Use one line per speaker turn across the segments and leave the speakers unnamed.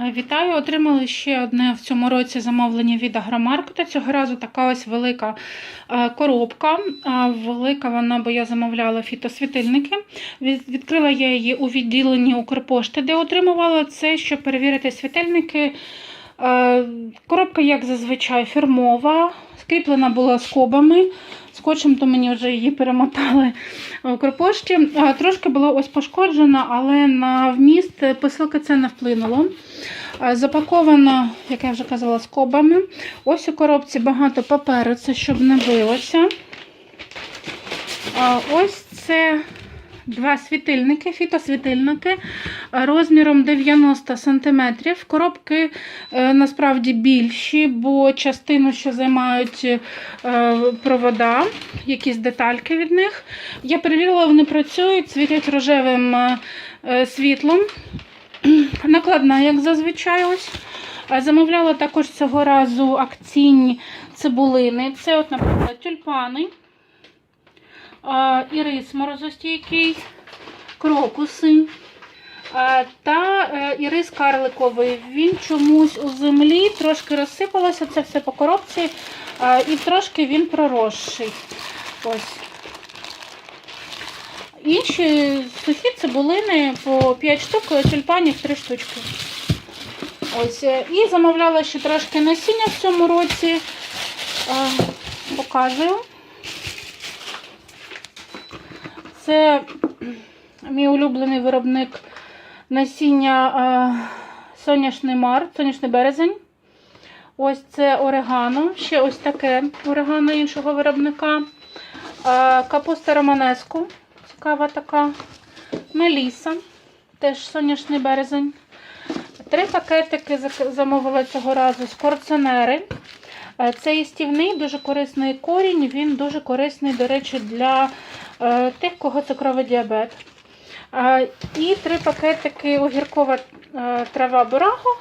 Е, Вітаю! Отримали ще одне в цьому році замовлення від агромаркета. Цього разу така ось велика е, коробка. Велика вона, бо я замовляла фітосвітильники. Від- Відкрила я її у відділенні Укрпошти, де отримувала це, щоб перевірити світильники. Е, Коробка, як зазвичай, фірмова, скріплена була скобами. Скотчем то мені вже її перемотали в Укрпошті. Е, Трошки було ось пошкоджена, але на вміст посилки це не вплинуло. Е, Запаковано, як я вже казала, скобами. Ось у коробці багато паперу, це щоб не билося. Ось це два світильники, фітосвітильники розміром 90 см. Коробки е, насправді більші, бо частину, що займають е, провода, якісь детальки від них. Я перевірила, вони працюють, світять рожевим е, світлом. Накладна, як зазвичай. ось. Замовляла також цього разу акційні цибулини. Це, от, наприклад, тюльпани, ірис морозостійкий, крокуси та е, ірис карликовий. Він чомусь у землі трошки розсипалося, це все по коробці, і трошки він проросший. Ось. Інші сухі цибулини по 5 штук, тюльпанів 3 штучки. Ось. е, І замовляла ще трошки насіння в цьому році. Показую. Це мій улюблений виробник насіння е, соняшний мар, соняшний березень. Ось це орегано. Ще ось таке орегано іншого виробника. Е, Капуста романеску. Цікава така. Меліса. Теж соняшний березень. Три пакетики замовила цього разу. Е, Це стівний, дуже корисний корінь. Він дуже корисний, до речі, для е, тих, кого цукровий діабет. Е, І три пакетики огіркова е, трава бураго.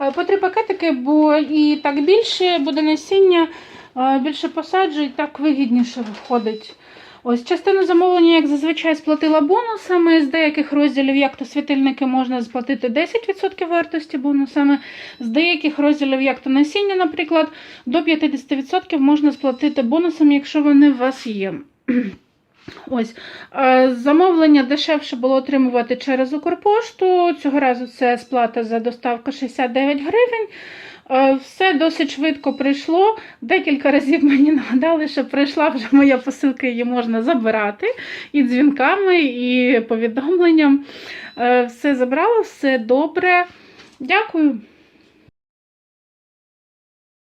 Е, По три пакетики, бо і так більше буде насіння, е, більше посаджу, і так вигідніше виходить. Ось частину замовлення, як зазвичай, сплатила бонусами. З деяких розділів, як то світильники, можна сплатити 10% вартості бонусами. З деяких розділів, як то насіння, наприклад, до 50% можна сплатити бонусами, якщо вони у вас є. Ось замовлення дешевше було отримувати через Укрпошту. Цього разу це сплата за доставку 69 гривень. Все досить швидко прийшло. Декілька разів мені нагадали, що прийшла вже моя посилка, її можна забирати і дзвінками, і повідомленням. Все забрала, все добре. Дякую.